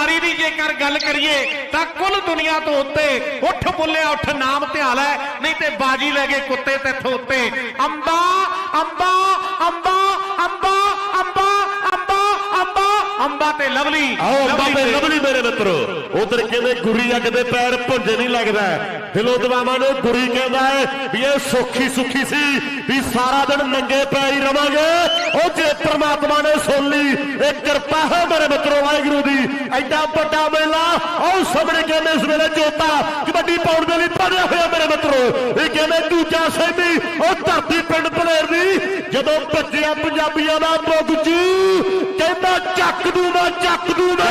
ਸਾਰੀ ਦੀ ਜੇਕਰ ਗੱਲ ਕਰੀਏ, ਤਾਂ ਕੁੱਲ ਦੁਨੀਆ ਤੋਂ ਉੱਤੇ ਉੱਠ ਬੁੱਲਿਆ ਉੱਠ ਨਾਮ ਧਿਆਲ ਹੈ, ਨਹੀਂ ਤੇ ਬਾਜੀ ਲੈ ਗਏ ਕੁੱਤੇ ਤੇ ਉੱਤੇ ਅੰਬਾ ਅੰਬਾ ਅੰਬਾ ਅੰਬਾ। ਅੰਬਾ ਤੇ ਲਵਲੀ। ਆਓ ਬਾਬੇ ਤੇ- ਲਵਲੀ ਮੇਰੇ ਮਿੱਤਰੋ। ਉਧਰ ਕਹਿੰਦੇ ਗੁਰੀ ਅੱਗ ਦੇ ਪੈਰ ਭੁੰਜੇ ਨਹੀਂ ਲੱਗਦਾ। ਦਿਲੋਂ ਦਵਾਵਾਂ ਨੂੰ ਗੁਰੀ ਕਹਿੰਦਾ ਹੈ ਵੀ ਇਹ ਸੁੱਖੀ ਸੁੱਖੀ ਸੀ ਵੀ ਸਾਰਾ ਦਿਨ ਨੰਗੇ ਪੈਰ ਹੀ ਰਵਾਂਗੇ। ਉਹ ਜੇ ਪ੍ਰਮਾਤਮਾ ਨੇ ਸੁਣ ਲਈ ਇਹ ਕਿਰਪਾ ਹੈ ਮੇਰੇ ਮਿੱਤਰੋ ਵਾਹਿਗੁਰੂ ਦੀ। ਐਡਾ ਵੱਡਾ ਮੇਲਾ ਉਹ ਸਾਹਮਣੇ ਕਹਿੰਦੇ ਇਸ ਵੇਲੇ ਜੋਤਾ ਕਬੱਡੀ ਪਾਉਣ ਦੇ ਲਈ ਭਰਿਆ ਹੋਇਆ ਮੇਰੇ ਮਿੱਤਰੋ। ਇਹ ਕਹਿੰਦੇ ਦੂਜਾ ਸੈਮੀ ਉਹ ਧਰਤੀ ਪਿੰਡ ਭਲੇਰ ਦੀ ਜਦੋਂ ਭੱਜਿਆ ਪੰਜਾਬੀਆਂ ਦਾ ਬੁੱਗਜੂ ਕਹਿੰਦਾ ਚੱਕ ਦੂੰ ਮੈਂ, ਚੱਕ ਦੂੰ ਮੈਂ।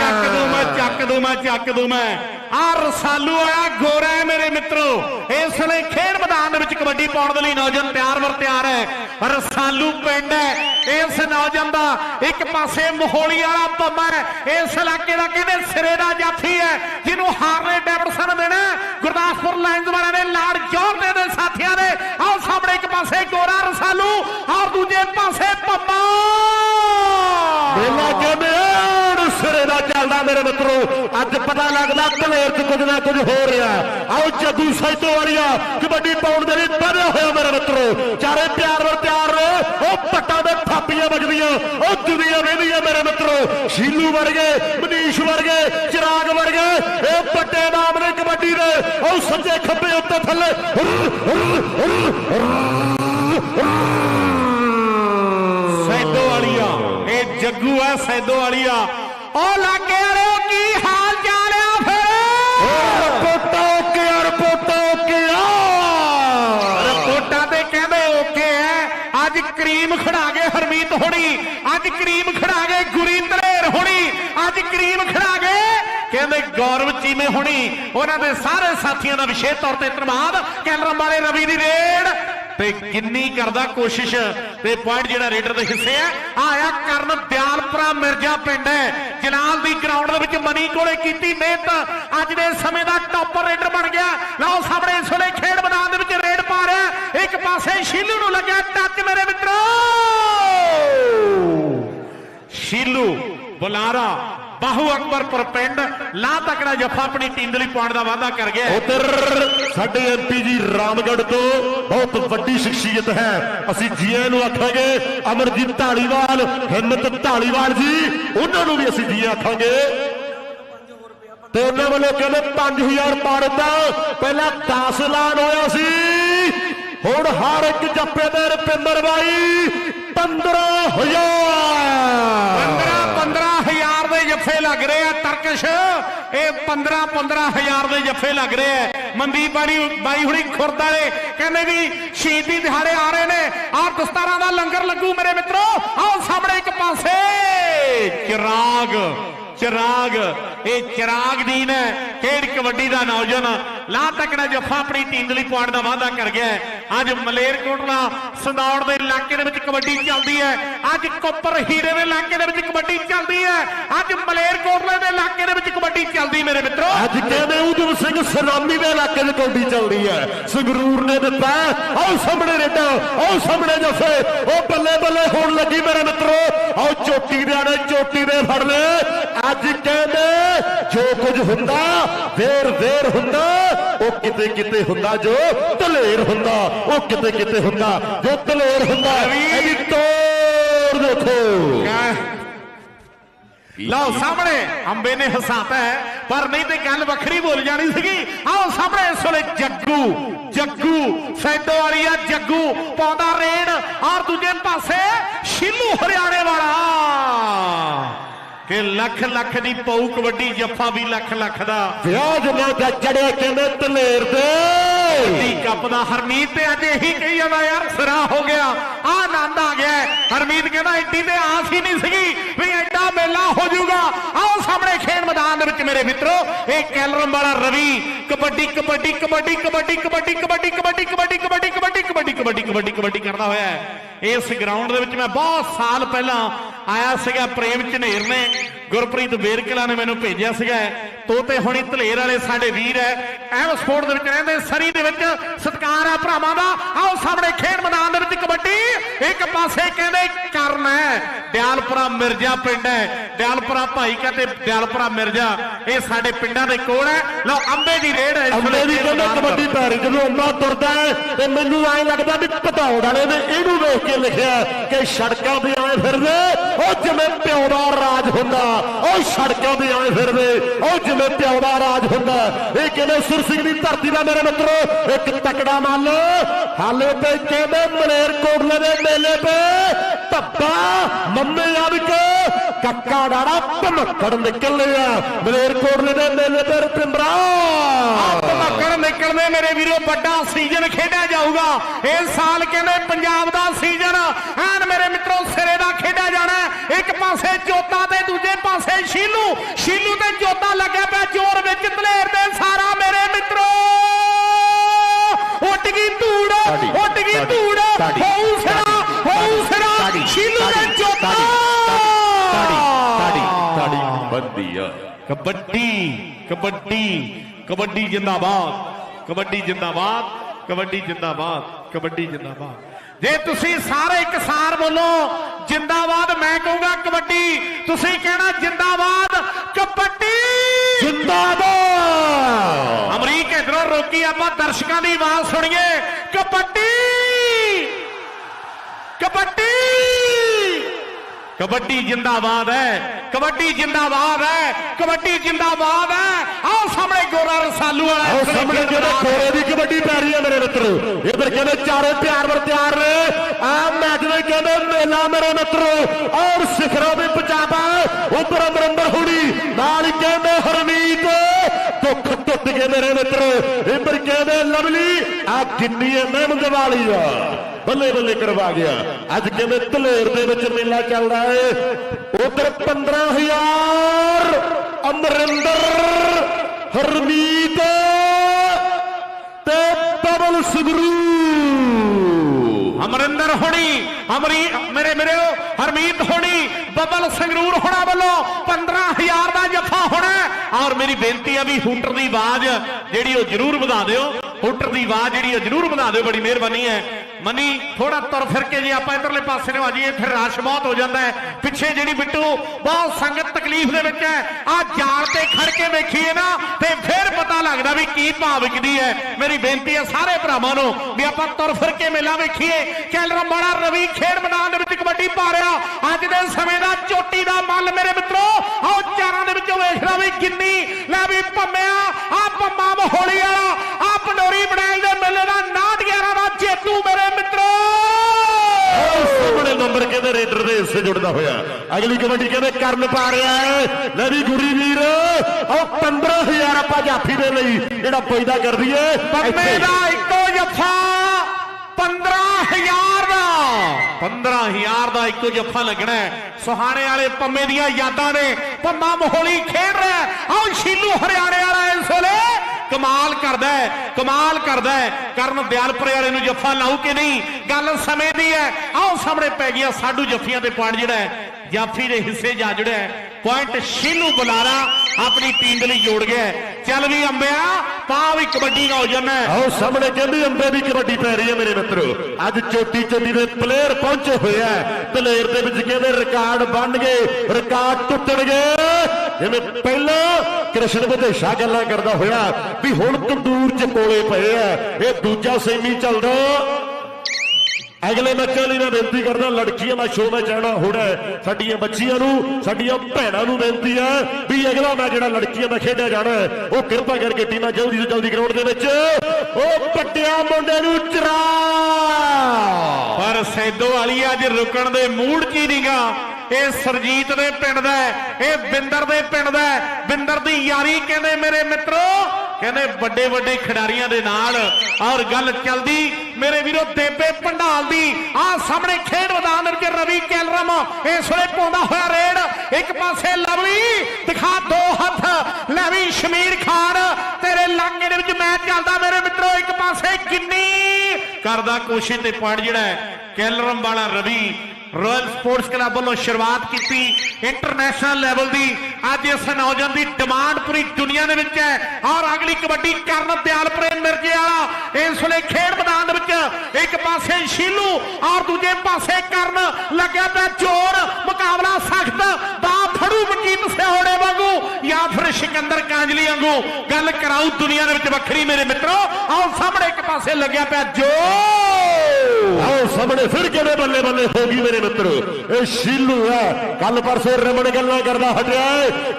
ਚੱਕ ਦੂੰ ਮੈਂ, ਚੱਕ ਦੂੰ ਮੈਂ, ਚੱਕ ਦੂੰ ਮੈਂ ਆ ਰਸਾਲੂ ਆਇਆ ਗੋਰਾ ਮੇਰੇ ਮਿੱਤਰੋ। ਇਸ ਵੇਲੇ ਖੇਡ ਮੈਦਾਨ ਦੇ ਵਿੱਚ ਕਬੱਡੀ ਪਾਉਣ ਦੇ ਲਈ ਨੌਜਵਾਨ ਤਿਆਰ ਵਰ ਤਿਆਰ ਹੈ। ਰਸਾਲੂ ਪਿੰਡ ਹੈ। ਇਸ ਨੌਜਵਾਨ ਦਾ ਇੱਕ ਪਾਸੇ ਮੋਹੋਲੀ ਵਾਲਾ ਪੰਮਾ ਹੈ। ਇਸ ਇਲਾਕੇ ਦਾ ਕਹਿੰਦੇ ਸਿਰੇ ਦਾ ਜਾਫੀ ਹੈ, ਜਿਹਨੂੰ ਹਾਰਲੇ ਡੈਵਿਡਸਨ ਦੇਣਾ ਗੁਰਦਾਸਪੁਰ ਲਾਇਨਜ਼ ਵਾਲਿਆਂ ਨੇ ਲਾੜ ਜੋਰ ਦੇ ਦੇ ਸਾਥੀਆਂ ਨੇ ਆਓ ਸਾਹਮਣੇ ਇੱਕ ਪਾਸੇ ਗੋਰਾ ਰਸਾਲੂ ਔਰ ਦੂਜੇ ਪਾਸੇ ਪੰਮਾ ਮੇਲਾ ਕਹਿੰਦੇ, ਓੜ ਸਿਰੇ ਦਾ ਚੱਲਦਾ ਮੇਰੇ ਮਿੱਤਰੋ। ਅੱਜ ਪਤਾ ਲੱਗਦਾ ਭਲੇਰ 'ਚ ਕੁਝ ਨਾ ਕੁਝ ਹੋ ਰਿਹਾ। ਆਓ ਜੱਗੂ ਸੈਤੋ ਵਾਲੀਆ, ਕਬੱਡੀ ਪਾਉਣ ਦੇ ਲਈ ਵਧਿਆ ਹੋਇਆ ਮੇਰੇ ਮਿੱਤਰੋ। ਚਾਰੇ ਪਿਆਰ ਵਰ ਤਿਆਰ ਨੇ ਉਹ ਪੱਟਾਂ ਦੇ ਥਾਪੀਆਂ ਵੱਜਦੀਆਂ, ਉਹ ਦੁਨੀਆ ਵੇਂਦੀ ਮੇਰੇ ਮਿੱਤਰੋ। ਸ਼ੀਲੂ ਵਰਗੇ, ਮਨੀਸ਼ ਵਰਗੇ, ਚਿਰਾਗ ਵਰਗੇ, ਇਹ ਵੱਡੇ ਨਾਮ ਨੇ ਕਬੱਡੀ ਦੇ। ਉਹ ਸੱਜੇ ਖੱਬੇ ਉੱਤੇ ਥੱਲੇ ਸੈਦੋ ਵਾਲੀਆ ਇਹ ਜੱਗੂ ਹੈ ਸੈਦੋ ਵਾਲੀਆ। ਉਹ ਲਾਗੇ ਵਾਲਿਓ ਕੀ ਹਾਲ ਚਾਲ ਆ ਫਿਰ? ਰਿਪੋਰਟਾਂ ਓਕੇ ਆ ਰਿਪੋਰਟਾਂ ਓਕੇ ਆ। ਰਿਪੋਰਟਾਂ ਤੇ ਕਹਿੰਦੇ ਓਕੇ ਹੈ ਅੱਜ ਕਰੀਮ ਖੜਾ ਗਏ ਹਰਮੀਤ ਹੋਣੀ ਅੱਜ ਕਰੀਮ ਖੜਾ ਗਏ ਗੁਰੀ ਧਲੇਰ ਹੋਣੀ ਅੱਜ ਕਰੀਮ ਖੜਾ ਗਏ ਕਹਿੰਦੇ ਗੌਰਵ ਚੀਮੇ ਹੋਣੀ। ਉਹਨਾਂ ਦੇ ਸਾਰੇ ਸਾਥੀਆਂ ਦਾ ਵਿਸ਼ੇਸ਼ ਤੌਰ ਤੇ ਧੰਨਵਾਦ। ਕੈਮਰਾ ਵਾਲੇ ਰਵੀ ਦੀ ਰੇਡ। ਤੇ ਕਿੰਨੀ ਕਰਦਾ ਕੋਸ਼ਿਸ਼ ਤੇ ਪੁਆਇੰਟ ਜਿਹੜਾ ਰੇਡਰ ਦੇ ਹਿੱਸੇ ਆ, ਆਇਆ ਕਰਨ ਦਿਆਲਪੁਰਾ ਮਿਰਜ਼ਾ ਪਿੰਡ ਹੈ। ਜਲਾਲ ਦੀ ਗਰਾਊਂਡ ਦੇ ਵਿੱਚ ਮਨੀ ਕੋਲੇ ਕੀਤੀ ਮਿਹਨਤ। ਅੱਜ ਦੇ ਸਮੇਂ ਦਾ ਟੌਪਰ ਰੇਡਰ ਬਣ ਗਿਆ। ਲਓ ਸਾਹਮਣੇ ਇਸ ਵੇਲੇ ਖੇਡ ਮੈਦਾਨ ਦੇ ਵਿੱਚ ਰੇਡ ਪਾ ਰਿਹਾ। ਇੱਕ ਪਾਸੇ ਸ਼ੀਲੂ ਨੂੰ ਲੱਗਿਆ ਟੱਚ ਮੇਰੇ ਮਿੱਤਰੋ। ਸ਼ੀਲੂ, ਬੁਲਾਰਾ ਬਾਹੂ ਅਕਬਰਪੁਰ ਪਿੰਡ ਲਾ ਤਕੜਾ ਜੱਫਾ ਆਪਣੀ ਟੀਮ ਦੇ ਲਈ ਪਾਉਣ ਦਾ ਵਾਅਦਾ ਕਰ ਗਿਆ। ਉਧਰ ਸਾਡੇ ਐਮਪੀ ਜੀ ਰਾਮਗੜ੍ਹ ਤੋਂ ਬਹੁਤ ਵੱਡੀ ਸ਼ਖਸੀਅਤ ਹੈ। ਅਸੀਂ ਜੀਆਂ ਨੂੰ ਆਖਾਂਗੇ ਅਮਰਜੀਤ ਢਾਲੀਵਾਲ ਹਿੰਮਤ ਢਾਲੀਵਾਲ ਜੀ ਉਹਨਾਂ ਨੂੰ ਵੀ ਅਸੀਂ ਜੀ ਆਖਾਂਗੇ। ਤੇ ਉਹਨਾਂ ਵੱਲੋਂ ਕਹਿੰਦੇ 5000 ਪਾਰਦਾ ਪਹਿਲਾਂ 10 ਐਲਾਨ ਹੋਇਆ ਸੀ। ਹੁਣ ਹਰ ਇੱਕ ਜੱਫੇ ਦੇ ਰੁਪਿੰਦਰ ਬਾਈ 15000 15 15000 ਦੇ ਜੱਫੇ ਲੱਗ ਰਹੇ ਆ, ਤਰਕਸ਼। ਇਹ 15 15000 ਦੇ ਜੱਫੇ ਲੱਗ ਰਹੇ ਆ। ਮਨਦੀਪ ਬਾਣੀ, ਬਾਈ ਹੁਣੀ ਖੁਰਦ ਵਾਲੇ ਕਹਿੰਦੇ ਵੀ ਸ਼ਹੀਦੀ ਦਿਹਾੜੇ ਆ ਰਹੇ ਨੇ। ਆਹ ਦਸਤਾਰਾਂ ਦਾ ਲੰਗਰ ਲੱਗੂ ਮੇਰੇ ਮਿੱਤਰੋ। ਆਓ ਸਾਹਮਣੇ ਇੱਕ ਪਾਸੇ। ਚਿਰਾਗ ਚਿਰਾਗ। ਇਹ ਚਿਰਾਗ ਦੀਨ ਹੈ, ਖੇਡ ਕਬੱਡੀ ਦਾ ਨੌਜਵਾਨ। ਲਾ ਤੱਕੜਾ ਜੱਫਾ ਆਪਣੀ ਟੀਮ ਦੇ ਲਈ ਪੁਆਇੰਟ ਦਾ ਵਾਅਦਾ ਕਰ ਗਿਆ ਅੱਜ ਮਲੇਰਕੋਟਲਾ ਸੰਦੌੜ ਦੇ ਇਲਾਕੇ ਦੇ ਵਿੱਚ ਕਬੱਡੀ ਚੱਲਦੀ ਹੈ। ਅੱਜ ਕੋਪਰ ਹੀਰੇ ਦੇ ਇਲਾਕੇ ਦੇ ਵਿੱਚ ਕਬੱਡੀ ਚੱਲਦੀ ਹੈ। ਅੱਜ ਮਲੇਰਕੋਟਲੇ ਦੇ ਇਲਾਕੇ ਦੇ ਵਿੱਚ ਕਬੱਡੀ ਚੱਲਦੀ, ਮੇਰੇ ਮਿੱਤਰੋ। ਅੱਜ ਕਹਿੰਦੇ ਉਦਮ ਸਿੰਘ ਸਨਾਮੀ ਦੇ ਇਲਾਕੇ 'ਚ ਕੌਡੀ ਚੱਲਦੀ ਹੈ। ਸੰਗਰੂਰ ਨੇ ਦਿੱਤਾ ਆਓ ਸਾਹਮਣੇ ਰੇਡਾ, ਆਓ ਸਾਹਮਣੇ ਜੱਫੇ। ਉਹ ਬੱਲੇ ਬੱਲੇ ਹੋਣ ਲੱਗੀ, ਮੇਰੇ ਮਿੱਤਰੋ। ਆਓ ਚੋਟੀ ਦੇ ਆਣੇ ਚੋਟੀ ਦੇ ਫੜ ਲੈ ਅੱਜ ਕਹਿੰਦੇ ਜੋ ਕੁਝ ਹੁੰਦਾ ਵੇਰ ਵੇਰ ਹੁੰਦਾ ਉਹ ਕਿਤੇ ਕਿਤੇ ਹੁੰਦਾ ਜੋ ਧਲੇਰ ਹੁੰਦਾ ਉਹ ਕਿਤੇ ਕਿਤੇ ਹੁੰਦਾ ਜੋ ਧਲੇਰ ਹੁੰਦਾ। ਇਹਦੀ ਤੋੜ ਦੇਖੋ। ਲਓ ਸਾਹਮਣੇ ਅੰਬੇ ਨੇ ਹਸਾਤਾ ਹੈ ਪਰ ਨਹੀਂ ਤੇ ਗੱਲ ਵੱਖਰੀ ਬੋਲ ਜਾਣੀ ਸੀਗੀ। ਆਓ ਸਾਹਮਣੇ ਇਸ ਵੇਲੇ ਜੱਗੂ ਜੱਗੂ ਸੈਦੋ ਵਾਲੀਆ ਜੱਗੂ ਪਾਉਂਦਾ ਰੇਡ ਔਰ ਦੂਜੇ ਪਾਸੇ ਸ਼ਿਲੂ ਹਰਿਆਣੇ ਵਾਲਾ। ਕਿ ਲੱਖ ਲੱਖ ਦੀ ਪਊ ਕਬੱਡੀ ਜੱਫਾ ਵੀ ਲੱਖ ਲੱਖ ਦਾ। ਵਿਆਹ ਜਮਾ ਦਾ ਚੜੇ ਕਹਿੰਦੇ ਧਲੇਰ ਦੇ। ਦੀ ਕੱਪ ਦਾ ਹਰਮੀਤ ਤੇ ਅੱਜ ਇਹੀ ਕਹੀ ਜਾਂਦਾ ਯਾਰ ਸਿਰਾ ਹੋ ਗਿਆ। ਆਨੰਦ ਆ ਗਿਆ ਹਰਮੀਤ ਕਹਿੰਦਾ ਐਡੀ ਤੇ ਆਸ ਹੀ ਨਹੀਂ ਸੀਗੀ ਵੀ ਐਡਾ ਮੇਲਾ ਹੋ ਜਾਊਗਾ ਆਓ ਸਾਹਮਣੇ ਖੇਡ ਮੈਦਾਨ ਦੇ ਵਿੱਚ ਮੇਰੇ ਮਿੱਤਰੋ ਇਹ ਕੈਲਰਮ ਵਾਲਾ ਰਵੀ ਕਬੱਡੀ ਕਬੱਡੀ ਕਬੱਡੀ ਕਬੱਡੀ ਕਬੱਡੀ ਕਬੱਡੀ ਕਬੱਡੀ ਕਬੱਡੀ ਕਬੱਡੀ ਕਬੱਡੀ ਕਬੱਡੀ ਕਬੱਡੀ ਕਬੱਡੀ ਕਬੱਡੀ ਕਰਦਾ ਹੋਇਆ ਹੈ ਇਸ ਗਰਾਊਂਡ ਦੇ ਵਿੱਚ ਮੈਂ ਬਹੁਤ ਸਾਲ ਪਹਿਲਾਂ ਆਇਆ ਸੀਗਾ ਪ੍ਰੇਮ ਝਨੇਰ ਨੇ ਗੁਰਪ੍ਰੀਤ ਵੇਰਕਲਾ ਨੇ ਮੈਨੂੰ ਭੇਜਿਆ ਸੀਗਾ ਤੋਤੇ ਹੁਣੀ ਧਲੇਰ ਵਾਲੇ ਸਾਡੇ ਵੀਰ ਹੈ ਐਮ ਸਪੋਰਟ ਦੇ ਵਿੱਚ ਰਹਿੰਦੇ ਸਰੀ ਦੇ ਵਿੱਚ ਸਤਕਾਰ ਆ ਭਰਾਵਾਂ ਦਾ ਆਓ ਸਾਹਮਣੇ ਖੇਡ ਮੈਦਾਨ ਦੇ ਵਿੱਚ ਕਬੱਡੀ ਇੱਕ ਪਾਸੇ ਕਹਿੰਦੇ ਕਰਨ ਹੈ ਦਿਆਲਪੁਰਾ ਮਿਰਜ਼ਾ ਪਿੰਡ ਹੈ। ਦਿਆਲਪੁਰਾ ਭਾਈ ਕਾ ਤੇ ਦਿਆਲਪੁਰਾ ਮਿਰਜ਼ਾ ਇਹ ਸਾਡੇ ਪਿੰਡਾਂ ਦੇ ਕੋਲ ਹੈ। ਲਓ ਅੰਬੇ ਦੀ ਰੇਡ ਹੈ ਅੰਬੇ ਦੀ ਕਹਿੰਦੇ ਕਬੱਡੀ ਪੈ ਰਹੀ ਜਦੋਂ ਅੰਬਾ ਤੁਰਦਾ ਹੈ ਤੇ ਮੈਨੂੰ ਐਂ ਲੱਗਦਾ ਵੀ ਭਦੌੜ ਵਾਲੇ ਨੇ ਇਹਨੂੰ ਵੇਖ ਕੇ ਲਿਖਿਆ ਕਿ ਸੜਕਾਂ ਤੇ ਆਏ ਫਿਰਦੇ, ਉਹ ਜਿਵੇਂ ਪਿਓ ਦਾ ਰਾਜ ਹੁੰਦਾ, ਉਹ ਸੜਕਾਂ ਤੇ ਆਏ ਫਿਰਦੇ, ਉਹ ਜਿਵੇਂ ਪਿਓ ਦਾ ਰਾਜ ਹੁੰਦਾ। ਇਹ ਕਹਿੰਦੇ, ਸੁਰ ਸਿੰਘ ਦੀ ਧਰਤੀ ਦਾ ਮੇਰੇ ਮਿੱਤਰੋ, ਇੱਕ ਤਕੜਾ ਮੱਲ। ਹਾਲੇ ਤੇ ਕਹਿੰਦੇ ਮਲੇਰ ਕੋਟਲੇ ਦੇ ਮੇਲੇ ਤੇ ਧੱਬਾ ਮੰਮੇ ਆਣ ਕੇ ਕੱਕਾ ਡਾੜਾ ਭਮੱਕੜ ਨਿਕਲਿਆ ਮਲੇਰ ਕੋਟਲੇ ਦੇ ਮੇਲੇ ਤੇ ਰਤਿੰਦਰਾ ਧਮਕੜ ਨਿਕਲਦੇ ਮੇਰੇ ਵੀਰੋ ਵੱਡਾ ਸੀਜ਼ਨ ਖੇਡਿਆ ਜਾਊਗਾ। ਇਸ ਸਾਲ ਕਹਿੰਦੇ ਪੰਜਾਬ ਦਾ ਸੀਜ਼ਨ? ਐਨ ਮੇਰੇ ਮਿੱਤਰੋ ਸਿਰੇ ਦਾ ਖੇਡਿਆ ਜਾਣਾ। ਇੱਕ ਪਾਸੇ ਜੋਤਾ ਤੇ ਦੂਜੇ ਪਾਸੇ ਸ਼ੀਲੂ। ਸ਼ੀਲੂ ਤੇ ਜੋਤਾ ਲੱਗਿਆ ਪਿਆ ਜ਼ੋਰ ਵਿੱਚ ਦਲੇਰ ਦੇ ਸਾਰਾ ਮੇਰੇ ਮਿੱਤਰੋ। ਉੱਡ ਗਈ ਧੂੜ ਉੱਡ ਗਈ ਧੂੜ। ਹੋਊ ਸਿਰਾ। ਹੋਊ ਸਿਰਾ ਤਾੜੀ, ਸ਼ੀਲੂ ਤੇ ਤਾੜੀ, ਜੋਤਾ। ਤਾੜੀ ਤਾੜੀ ਤਾੜੀ ਬੰਦੀ ਆ। ਕਬੱਡੀ ਕਬੱਡੀ ਕਬੱਡੀ ਜਿੰਦਾਬਾਦ ਕਬੱਡੀ ਜਿੰਦਾਬਾਦ ਕਬੱਡੀ ਜਿੰਦਾਬਾਦ ਕਬੱਡੀ ਜਿੰਦਾਬਾਦ। ਜੇ ਤੁਸੀਂ ਸਾਰੇ ਇਕਸਾਰ ਬੋਲੋ ਜਿੰਦਾਬਾਦ ਮੈਂ ਕਹੂੰਗਾ ਕਬੱਡੀ। ਤੁਸੀਂ ਕਹਿਣਾ ਜਿੰਦਾਬਾਦ ਕਬੱਡੀ। ਜਿੰਦਾਬਾਦ। ਅਮਰੀਕ ਇਧਰੋਂ ਰੋਕੀ ਆਪਾਂ ਦਰਸ਼ਕਾਂ ਦੀ ਆਵਾਜ਼ ਸੁਣੀਏ। ਕਬੱਡੀ। ਕਬੱਡੀ ਕਬੱਡੀ ਜਿੰਦਾਬਾਦ ਹੈ ਕਬੱਡੀ ਜਿੰਦਾਬਾਦ ਹੈ ਕਬੱਡੀ ਜਿੰਦਾਬਾਦ ਹੈ ਆਓ ਸਾਹਮਣੇ ਗੋਰਾ ਰਸਾਲੂ ਵਾਲਾ ਉਹ ਸਾਹਮਣੇ ਜਿਹੜੇ ਖੋਰੇ ਦੀ ਕਬੱਡੀ ਪੈ ਰਹੀ ਹੈ ਮੇਰੇ ਮਿੱਤਰੋ ਇਧਰ ਕਹਿੰਦੇ ਚਾਰੇ ਪਿਆਰ ਵਰ ਤਿਆਰ ਨੇ ਆ ਮੈਚ ਦੇ ਕਹਿੰਦੇ ਮੇਲਾ ਮੇਰੇ ਮਿੱਤਰੋ ਔਰ ਸਿਖਰਾਂ ਦੇ ਪੰਜਾਬਾ ਉਧਰ ਅਮਰਿੰਦਰ ਹੁਣੀ ਨਾਲ ਹੀ ਕਹਿੰਦੇ ਹਰਮੀਤ ਦੁੱਖ ਟੁੱਟ ਗਏ ਮੇਰੇ ਮਿੱਤਰੋ ਇਧਰ ਕਹਿੰਦੇ ਲਵਲੀ ਆ ਕਿੰਨੀ ਹੈ ਮਹਿਮਦ ਵਾਲੀ ਆ ਬੱਲੇ ਬੱਲੇ ਕਰਵਾ ਗਿਆ ਅੱਜ ਕਹਿੰਦੇ ਧਲੇਰ ਦੇ ਵਿੱਚ ਮੇਲਾ ਚੱਲਦਾ ਹੈ ਉਧਰ 15000 ਅਮਰਿੰਦਰ ਹਰਮੀਤ ਤੇ ਪਵਨ ਸੁਗਰੂ ਅਮਰਿੰਦਰ ਹੋਣੀ, ਅਮਰੀ, ਮੇਰੇ ਮੇਰੇ ਹਰਮੀਤ ਹੋਣੀ, ਬੱਬਲ ਸੰਗਰੂਰ ਹੋਣਾ ਵੱਲੋਂ 15000 ਦਾ ਜੱਫਾ ਹੋਣਾ ਔਰ ਮੇਰੀ ਬੇਨਤੀ ਆ ਵੀ ਹੂਟਰ ਦੀ ਆਵਾਜ਼ ਜਿਹੜੀ ਉਹ ਜ਼ਰੂਰ ਵਧਾ ਦਿਓ। ਹੂਟਰ ਦੀ ਆਵਾਜ਼ ਜਿਹੜੀ ਉਹ ਜ਼ਰੂਰ ਵਧਾ ਦਿਓ, ਬੜੀ ਮਿਹਰਬਾਨੀ ਹੈ। ਮਨੀ ਥੋੜਾ ਤੁਰ ਫਿਰ ਕੇ ਜੇ ਆਪਾਂ ਇਧਰਲੇ ਪਾਸੇ ਨੂੰ ਆ ਜਾਈਏ, ਫਿਰ ਰਸ਼ ਬਹੁਤ ਹੋ ਜਾਂਦਾ ਹੈ। ਪਿੱਛੇ ਜਿਹੜੀ ਬਿੱਟੂ, ਬਹੁਤ ਸੰਗਤ ਤਕਲੀਫ ਦੇ ਵਿੱਚ ਹੈ। ਆ ਜਾਲ ਤੇ ਖੜ ਕੇ ਵੇਖੀਏ ਨਾ, ਤੇ ਫਿਰ ਪਤਾ ਲੱਗਦਾ ਵੀ ਕੀ ਭਾਵ ਹੈ। ਮੇਰੀ ਬੇਨਤੀ ਹੈ ਸਾਰੇ ਭਰਾਵਾਂ ਨੂੰ ਵੀ ਆਪਾਂ ਤੁਰ ਫਿਰ ਕੇ ਮੇਲਾ ਵੇਖੀਏ। ਕੈਲਰਮ ਮਾੜਾ ਰਵੀ ਖੇਡ ਮੈਦਾਨ ਦੇ ਵਿੱਚ ਕਬੱਡੀ ਪਾ ਰਿਹਾ। ਅੱਜ ਦੇ ਸਮੇਂ ਦਾ ਚੋਟੀ ਦਾ ਮੱਲ, ਮੇਰੇ ਮਿੱਤਰੋ ਆਓ ਚਾਰਾਂ ਦੇ ਵਿੱਚੋਂ ਵੇਖਦਾ ਵੀ ਕਿੰਨੀ ਲੈ ਵੀ ਭੰਮਿਆ ਆ ਭੰਮਾ ਮਹੋਲੀ ਵਾਲਾ ਆ ਪੰਡੋਰੀ ਬੜੈਲ ਦੇ ਮੇਲੇ ਦਾ 911 ਦਾ ਜੇਤੂ ਮੇਰੇ ਮਿੱਤਰੋ ਸਾਹਮਣੇ ਨੰਬਰ ਕਹਿੰਦੇ ਹਿੱਸੇ ਜੁੜਦਾ ਹੋਇਆ। ਅਗਲੀ ਕਬੱਡੀ ਕਹਿੰਦੇ ਕਰਨ ਪਾ ਰਿਹਾ ਹੈ। ਲੈ ਵੀ ਗੁਰੀ ਵੀਰ ਉਹ 15000 ਆਪਾਂ ਜਾਫੀ ਦੇ ਲਈ ਜਿਹੜਾ ਪੈਦਾ ਕਰ ਦਈਏ ਪੰਮੇ ਦਾ ਇੱਕੋ ਜੱਫਾ 15000 ਦਾ। 15000 ਦਾ ਇੱਕੋ ਜੱਫਾ ਲੱਗਣਾ। ਸੁਹਾਣੇ ਵਾਲੇ ਪੰਮੇ ਦੀਆਂ ਯਾਦਾਂ ਨੇ। ਪੰਮਾ ਮੋਹਲੀ ਖੇਡ ਰਿਹਾ। ਆਓ ਸ਼ੀਲੂ ਹਰਿਆਣੇ ਵਾਲਾ ਇਸ ਵੇਲੇ ਕਮਾਲ ਕਰਦਾ ਹੈ, ਕਮਾਲ ਕਰਦਾ ਹੈ। ਕਰਨ ਦਿਆਲਪੁਰੇ ਵਾਲੇ ਨੂੰ ਜੱਫਾ ਲਾਉ ਕਿ ਨਹੀਂ? ਗੱਲ ਸਮੇਂ ਦੀ ਹੈ। ਆਓ ਸਾਹਮਣੇ ਪੈ ਗਿਆ ਸਾਡੂ ਜੱਫੀਆਂ ਦੇ ਪੁਆਇੰਟ ਜਿਹੜਾ ਹੈ। ਜਾਫੀ ਦੇ ਹਿੱਸੇ ਜਾ ਜੁੜਿਆ ਪੁਆਇੰਟ ਸ਼ੀਲੂ ਬੁਲਾਰਾ ਆਪਣੀ ਟੀਮ ਦੇ ਲਈ ਜੋੜ ਗਿਆ ਚੱਲ ਵੀ ਅੰਬਿਆ ਪਾ ਵੀ ਕਬੱਡੀ ਦਾ ਹੋ ਜਾਣਾ ਹੈ। ਆਓ ਸਾਹਮਣੇ ਕਹਿੰਦੇ ਅੰਬੇ ਦੀ ਕਬੱਡੀ ਪੈ ਰਹੀ ਹੈ ਮੇਰੇ ਮਿੱਤਰੋ। ਅੱਜ ਚੋਟੀ ਚੋਟੀ ਦੇ ਪਲੇਅਰ ਪਹੁੰਚੇ ਹੋਏ ਆ ਦਲੇਰ ਦੇ ਵਿੱਚ ਕਹਿੰਦੇ ਰਿਕਾਰਡ ਬਣ ਗਏ ਰਿਕਾਰਡ ਟੁੱਟਣਗੇ। ਜਿਵੇਂ ਪਹਿਲਾਂ ਕ੍ਰਿਸ਼ਨ ਵਿਦੇਸ਼ਾ ਗੱਲਾਂ ਕਰਦਾ ਹੋਇਆ ਵੀ ਹੁਣ ਤੰਦੂਰ ਚ ਕੋਲੇ ਪਏ ਆ, ਇਹ ਦੂਜਾ ਸੈਮੀ ਚੱਲਦਾ। ਅਗਲੇ ਮੈਚਾਂ ਲਈ ਮੈਂ ਬੇਨਤੀ ਕਰਦਾ, ਲੜਕੀਆਂ ਦਾ ਸ਼ੋਅ ਮੈਂ ਚਾਹਣਾ ਹੋਣਾ ਸਾਡੀਆਂ ਬੱਚੀਆਂ ਨੂੰ, ਸਾਡੀਆਂ ਭੈਣਾਂ ਨੂੰ ਬੇਨਤੀ ਹੈ ਵੀ ਅਗਲਾ ਮੈਂ ਜਿਹੜਾ ਲੜਕੀਆਂ ਦਾ ਖੇਡਿਆ ਜਾਣਾ ਉਹ ਕਿਰਪਾ ਕਰਕੇ ਟੀਮਾਂ ਜਲਦੀ ਤੋਂ ਜਲਦੀ ਗਰਾਊਂਡ ਦੇ ਵਿੱਚ, ਉਹ ਪੱਟਿਆ ਮੁੰਡੇ ਨੂੰ ਚਰਾ। ਪਰ ਸੈਦੋ ਵਾਲੀ ਅੱਜ ਰੁਕਣ ਦੇ ਮੂਡ ਕੀ ਹੀ ਨਹੀਂਗਾ ਇਹ ਸਰਜੀਤ ਦੇ ਪਿੰਡ ਦਾ ਇਹ ਬਿੰਦਰ ਦੇ ਪਿੰਡ ਦਾ ਬਿੰਦਰ ਦੀ ਯਾਰੀ ਕਹਿੰਦੇ, ਮੇਰੇ ਮਿੱਤਰੋ, ਕਹਿੰਦੇ, ਵੱਡੇ ਵੱਡੇ ਖਿਡਾਰੀਆਂ ਦੇ ਨਾਲ ਔਰ ਗੱਲ ਚੱਲਦੀ। ਮੇਰੇ ਵੀਰੋ ਦੇਬੇ ਪੰਡਾਲ ਦੀ, ਆਹ ਸਾਹਮਣੇ ਖੇਡ ਮੈਦਾਨ ਦੇ ਵਿੱਚ ਰਵੀ ਕੈਲਰਮ, ਇਸ ਵੇਲੇ ਪਾਉਂਦਾ ਹੋਇਆ ਰੇਡ। ਇੱਕ ਪਾਸੇ ਲਵਲੀ, ਦਿਖਾ ਦੋ ਹੱਥ। ਲੈ ਵੀ ਸ਼ਮੀਰ ਖਾਨ, ਤੇਰੇ ਲਾਂਗੇ ਦੇ ਵਿੱਚ ਮੈਚ ਚੱਲਦਾ। ਮੇਰੇ ਮਿੱਤਰੋ, ਇੱਕ ਪਾਸੇ ਕਿੰਨੀ ਕਰਦਾ ਕੋਸ਼ਿਸ਼ ਤੇ ਪੁਆਇੰਟ ਜਿਹੜਾ ਹੈ, ਕੈਲਰਮ ਵਾਲਾ ਰਵੀ ਰਾਇਲ ਸਪੋਰਟਸ ਕਲੱਬ ਵੱਲੋਂ ਸ਼ੁਰੂਆਤ ਕੀਤੀ। ਇੰਟਰਨੈਸ਼ਨਲ ਲੈਵਲ ਦੀ। ਅੱਜ ਇਸ ਨੌਜਵਾਨ ਦੀ ਡਿਮਾਂਡ ਪੂਰੀ ਦੁਨੀਆ ਦੇ ਵਿੱਚ ਹੈ। ਔਰ ਅਗਲੀ ਕਬੱਡੀ ਕਰਨ ਦਿਆਲ ਮਿਰਜੇ ਵਾਲਾ, ਇਸ ਵੇਲੇ ਖੇਡ ਮੈਦਾਨ ਦੇ ਵਿੱਚ ਇੱਕ ਪਾਸੇ ਸ਼ੀਲੂ ਔਰ ਦੂਜੇ ਪਾਸੇ ਕਰਨ ਲੱਗਿਆ ਪਿਆ ਜ਼ੋਰ ਮੁਕਾਬਲਾ ਸਖਤ ਦਾ ਫੜੂ ਮਕੀਤ ਸਿਹੋੜੇ ਵਾਂਗੂ ਜਾਂ ਫਿਰ ਸਿਕੰਦਰ ਕਾਂਜਲੀ ਵਾਂਗੂ। ਗੱਲ ਕਰਾਉ ਦੁਨੀਆ ਦੇ ਵਿੱਚ ਵੱਖਰੀ ਮੇਰੇ ਮਿੱਤਰੋ। ਆਓ ਸਾਹਮਣੇ ਇੱਕ ਪਾਸੇ ਲੱਗਿਆ ਪਿਆ ਜ਼ੋਰ ਆਓ ਸਾਹਮਣੇ ਫਿਰ ਕਿਵੇਂ ਬੱਲੇ ਬੱਲੇ ਹੋ ਗਈ ਮੇਰੇ ਮਿੱਤਰੋ? ਇਹ ਸ਼ੀਲੂ ਹੈ। ਕੱਲ ਪਰਸੋਂ ਰਮਣ ਗੱਲਾਂ ਕਰਦਾ ਹਟਿਆ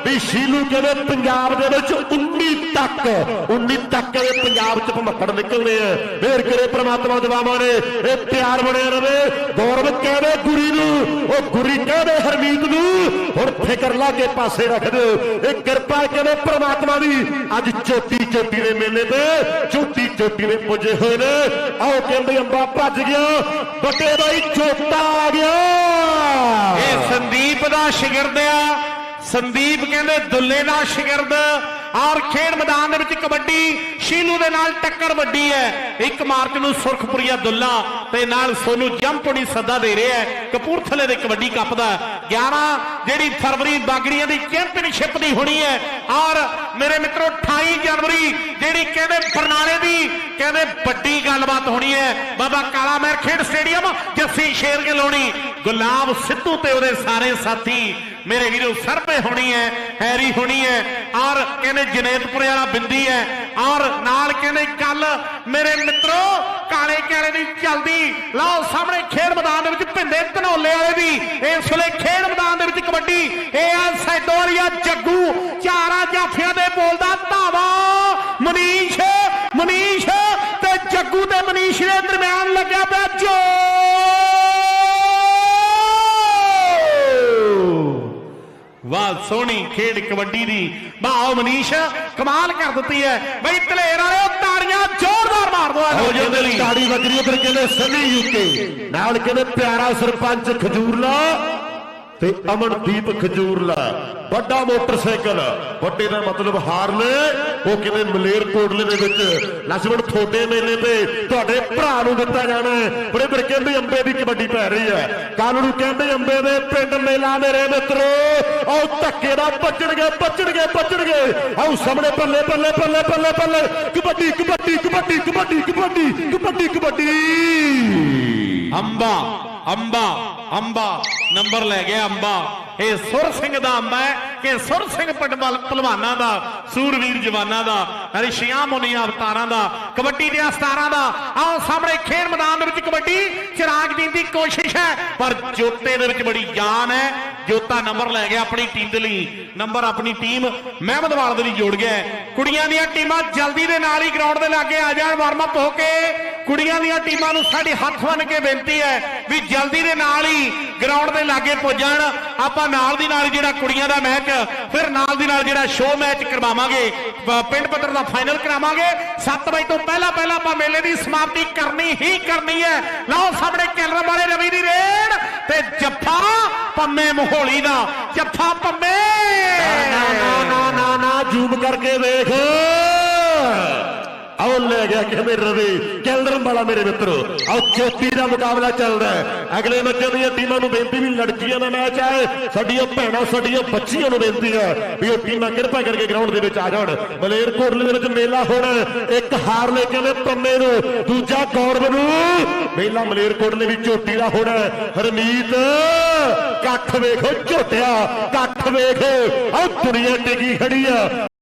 ਵੀ ਸ਼ੀਲੂ ਕਿਵੇਂ ਪੰਜਾਬ ਦੇ ਵਿੱਚ 19 ਤੱਕ 19 ਤੱਕ ਇਹ ਪੰਜਾਬ ਚ ਭਮੱਕੜ ਨਿਕਲਦੇ ਆ। ਫੇਰ ਕਰੇ ਪ੍ਰਮਾਤਮਾ ਦਵਾਵਾਂ ਨੇ? ਇਹ ਪਿਆਰ ਬਣਿਆ ਰਵੇ। ਗੌਰਵ ਕਹਵੇ ਗੁਰੀ ਨੂੰ, ਉਹ ਗੁਰੀ ਕਹਵੇ ਹਰਮੀਤ ਨੂੰ। ਹੁਣ ਫਿਕਰ ਲਾ ਕੇ ਪਾਸੇ ਰੱਖ ਦਿਓ। ਇਹ ਕਿਰਪਾ ਕਹਵੇ ਪ੍ਰਮਾਤਮਾ ਦੀ। ਅੱਜ ਚੋਟੀ ਚੋਟੀ ਦੇ ਮੇਲੇ ਤੇ ਚੋਟੀ ਚੋਟੀ ਦੇ ਪੁੱਜੇ ਹੋਏ ਨੇ। ਆਓ ਕਹਿੰਦੇ ਅੰਬਾ ਭੱਜ ਗਿਆ, ਵੱਡੇ ਬਾਈ ਚੋਟਾ ਆ ਗਿਆ। ਇਹ ਸੰਦੀਪ ਦਾ ਸ਼ਾਗਿਰਦ ਆ। ਸੰਦੀਪ ਕਹਿੰਦੇ ਦੁੱਲੇ ਦਾ ਸ਼ਾਗਿਰਦ। ਔਰ ਖੇਡ ਮੈਦਾਨ ਦੇ ਵਿੱਚ ਕਬੱਡੀ ਸ਼ੀਲੂ ਦੇ ਨਾਲ ਟੱਕਰ ਵੱਡੀ ਹੈ। 1 ਮਾਰਚ ਨੂੰ ਸੁਰਖਪੁਰੀਆ ਦੁੱਲਾ ਤੇ ਨਾਲ ਸੋਨੂ ਜੰਪੁੜੀ ਸੱਦਾ ਦੇ ਰਿਹਾ ਹੈ। ਕਪੂਰਥਲੇ ਦੇ ਕਬੱਡੀ ਕੱਪ ਦਾ 11 ਜਿਹੜੀ ਫਰਵਰੀ ਬਾਗੜੀਆਂ ਦੀ ਚੈਂਪੀਅਨਸ਼ਿਪ ਦੀ ਹੋਣੀ ਹੈ। ਔਰ ਮੇਰੇ ਮਿੱਤਰੋ 28 ਜਨਵਰੀ, ਜਿਹੜੀ ਕਹਿੰਦੇ ਬਰਨਾਲੇ ਦੀ, ਕਹਿੰਦੇ ਵੱਡੀ ਗੱਲਬਾਤ ਹੋਣੀ ਹੈ। ਬਾਬਾ ਕਾਲਾ ਮਹਿਰ ਖੇਡ ਸਟੇਡੀਅਮ ਜੱਸੀ ਸ਼ੇਰ ਗਲੋਣੀ ਗੁਲਾਬ ਸਿੱਧੂ ਤੇ ਉਹਦੇ ਸਾਰੇ ਸਾਥੀ ਮੇਰੇ ਵੀਰੋ ਸਰਪੇ ਹੋਣੀ ਹੈ, ਹੈਰੀ ਹੋਣੀ ਹੈ, ਔਰ ਕਹਿੰਦੇ ਜਨੇਤਪੁਰੇ ਵਾਲਾ ਬਿੰਦੀ ਹੈ, ਔਰ ਨਾਲ ਕਹਿੰਦੇ ਕੱਲ ਮੇਰੇ ਮਿੱਤਰੋ ਕਾਲੇ ਕਾਲੇ ਦੀ ਚਲਦੀ। ਲਓ ਸਾਹਮਣੇ ਖੇਡ ਮੈਦਾਨ ਦੇ ਵਿੱਚ ਭਿੰਦੇ ਧਨੋਲੇ ਵਾਲੇ ਦੀ ਇਸ ਵੇਲੇ ਖੇਡ ਮੈਦਾਨ ਦੇ ਵਿੱਚ ਕਬੱਡੀ। ਇਹ ਆ ਸੈਦੋਰੀਆ ਜੱਗੂ, ਚਾਰਾਂ ਜਾਫੀਆਂ ਦੇ ਬੋਲਦਾ ਧਾਵਾ। ਮਨੀਸ਼ ਮਨੀਸ਼ ਤੇ ਜੱਗੂ ਤੇ ਮਨੀਸ਼ ਦੇ ਦਰਮਿਆਨ ਲੱਗਿਆ ਪਿਆ ਜੋ ਵਾਹ ਸੋਹਣੀ ਖੇਡ ਕਬੱਡੀ ਦੀ। ਵਾਹ ਮਨੀਸ਼ ਕਮਾਲ ਕਰ ਦਿੱਤੀ ਹੈ। ਬਈ ਧਲੇਰ ਵਾਲਿਓ ਤਾੜੀਆਂ ਜ਼ੋਰਦਾਰ ਮਾਰ ਦੋ ਹੋ ਲਈ ਤਾੜੀ ਵੱਜਰੀ ਉਧਰ ਕਹਿੰਦੇ ਸਨੀ ਯੂਕੇ। ਨਾਲ ਕਹਿੰਦੇ ਪਿਆਰਾ ਸਰਪੰਚ ਖਜੂਰਲਾ। ਤੇ ਅਮਨਦੀਪ ਖਜੂਰਲਾ, ਵੱਡਾ ਮੋਟਰਸਾਈਕਲ। ਵੱਡੇ ਦਾ ਮਤਲਬ ਹਾਰਲੇ, ਉਹ ਕਿਵੇਂ ਮਲੇਰ ਕੋਟਲੇ ਦੇ ਵਿੱਚ। ਲਛਮਣ ਥੋੜੇ ਮੇਲੇ ਤੇ ਤੁਹਾਡੇ ਭਰਾ ਨੂੰ ਦਿੱਤਾ ਜਾਣਾ ਬੜੇ ਬੜੇ ਕਹਿੰਦੇ ਅੰਬੇ ਦੀ ਕਬੱਡੀ ਪੈ ਰਹੀ ਹੈ। ਕੱਲ ਨੂੰ ਕਹਿੰਦੇ ਅੰਬੇ ਦੇ ਪਿੰਡ ਮੇਲਾ ਮੇਰੇ ਮਿੱਤਰੋ, ਆਓ ਧੱਕੇ ਦਾ ਬੱਜਣਗੇ ਬੱਜਣਗੇ ਗਏ। ਆਓ ਸਾਹਮਣੇ ਪੱਲੇ ਪੱਲੇ ਪੱਲੇ ਪੱਲੇ ਪੱਲੇ। ਕਬੱਡੀ ਕਬੱਡੀ ਕਬੱਡੀ ਕਬੱਡੀ ਕਬੱਡੀ ਕਬੱਡੀ ਕਬੱਡੀ। ਅੰਬਾ ਅੰਬਾ ਅੰਬਾ, ਨੰਬਰ ਲੈ ਗਿਆ ਅੰਬਾ। ਇਹ ਸੁਰ ਸਿੰਘ ਦਾ ਅੰਬਾ ਹੈ ਕਿ ਸੁਰ ਸਿੰਘ ਪਟਵਾਲ ਪਹਿਲਵਾਨਾਂ ਦਾ, ਸੂਰਵੀਰ ਜਵਾਨਾਂ ਦਾ, ਰਿਸ਼ੀਆਂ ਮੁਨੀਆਂ ਅਵਤਾਰਾਂ ਦਾ, ਕਬੱਡੀ ਦੇ ਅਸਤਾਰਾਂ ਦਾ। ਆਓ ਸਾਹਮਣੇ ਖੇਡ ਮੈਦਾਨ ਦੇ ਵਿੱਚ ਕਬੱਡੀ, ਚਿਰਾਗ ਦੇਣ ਦੀ ਕੋਸ਼ਿਸ਼ ਹੈ, ਪਰ ਜੋਤੇ ਦੇ ਵਿੱਚ ਬੜੀ ਜਾਨ ਹੈ। ਜੋਤਾ ਨੰਬਰ ਲੈ ਗਿਆ ਆਪਣੀ ਟੀਮ ਦੇ ਲਈ। ਨੰਬਰ ਆਪਣੀ ਟੀਮ ਮਹਿਮਦਵਾਲ ਦੇ ਲਈ ਜੋੜ ਗਿਆ ਕੁੜੀਆਂ ਦੀਆਂ ਟੀਮਾਂ ਜਲਦੀ ਦੇ ਨਾਲ ਹੀ ਗਰਾਊਂਡ ਦੇ ਲਾਗੇ ਆ ਜਾਣ ਵਾਰਮ ਅਪ ਹੋ ਕੇ ਕੁੜੀਆਂ ਦੀਆਂ ਟੀਮਾਂ ਨੂੰ ਸਾਡੀ ਹੱਥ ਬੰਨ ਕੇ ਬੇਨਤੀ ਹੈ ਵੀ ਜਲਦੀ ਦੇ ਨਾਲ ਹੀ ਗਰਾਊਂਡ ਦੇ ਲਾਗੇ ਪੁੱਜਣ। ਆਪਾਂ ਨਾਲ ਦੀ ਨਾਲ ਜਿਹੜਾ ਕੁੜੀਆਂ ਦਾ ਮੈਚ ਫਿਰ ਨਾਲ ਦੀ ਨਾਲ ਜਿਹੜਾ ਸ਼ੋਅ ਮੈਚ ਕਰਵਾਵਾਂਗੇ। ਪਿੰਡ ਪੱਧਰ ਦਾ ਫਾਈਨਲ ਕਰਾਵਾਂਗੇ। 7 ਵਜੇ ਤੋਂ ਪਹਿਲਾਂ ਪਹਿਲਾਂ ਆਪਾਂ ਮੇਲੇ ਦੀ ਸਮਾਪਤੀ ਕਰਨੀ ਹੀ ਕਰਨੀ ਹੈ। ਲਓ ਸਾਹਮਣੇ ਕੈਲਰ ਵਾਲੇ ਰਵੀ ਦੀ ਰੇਡ ਤੇ ਜੱਫਾ ਪੰਮੇ ਮਹੋਲੀ ਦਾ। ਜੱਫਾ ਪੰਮੇ! ਨਾ ਨਾ ਨਾ ਨਾ, ਜ਼ੂਮ ਕਰਕੇ ਵੇਖ। ਆਓ ਲੈ ਗਿਆ ਕਹਿੰਦੇ ਰਵੀ ਕੈਲਡਰਮ ਵਾਲਾ ਮੇਰੇ ਮਿੱਤਰੋ। ਆਓ ਚੋਟੀ ਦਾ ਮੁਕਾਬਲਾ ਚੱਲਦਾ ਹੈ। ਅਗਲੇ ਮੈਚਾਂ ਦੀਆਂ ਟੀਮਾਂ ਨੂੰ ਬੇਨਤੀ ਵੀ ਲੜਕੀਆਂ ਦਾ ਮੈਚ ਹੈ। ਸਾਡੀਆਂ ਭੈਣਾਂ, ਸਾਡੀਆਂ ਬੱਚੀਆਂ ਨੂੰ ਬੇਨਤੀ ਹੈ ਵੀ ਉਹ ਟੀਮਾਂ ਕਿਰਪਾ ਕਰਕੇ ਗਰਾਊਂਡ ਦੇ ਵਿੱਚ ਆ ਜਾਣ। ਮਲੇਰਕੋਟਲੇ ਦੇ ਵਿੱਚ ਮੇਲਾ ਹੋਣਾ ਇੱਕ ਹਾਰ ਲੈ ਕਹਿੰਦੇ ਪੰਮੇ ਨੂੰ। ਦੂਜਾ ਗੌਰਵ ਨੂੰ। ਮੇਲਾ ਮਲੇਰ ਵੀ ਵਿੱਚ ਝੋਟੀ ਦਾ ਹੋਣਾ ਹਰਮੀਤ ਕੱਠ ਵੇਖੋ ਝੋਟਿਆ ਕੱਠ ਵੇਖੋ। ਆ ਦੁਨੀਆ ਟਿਕੀ ਖੜੀ ਆ।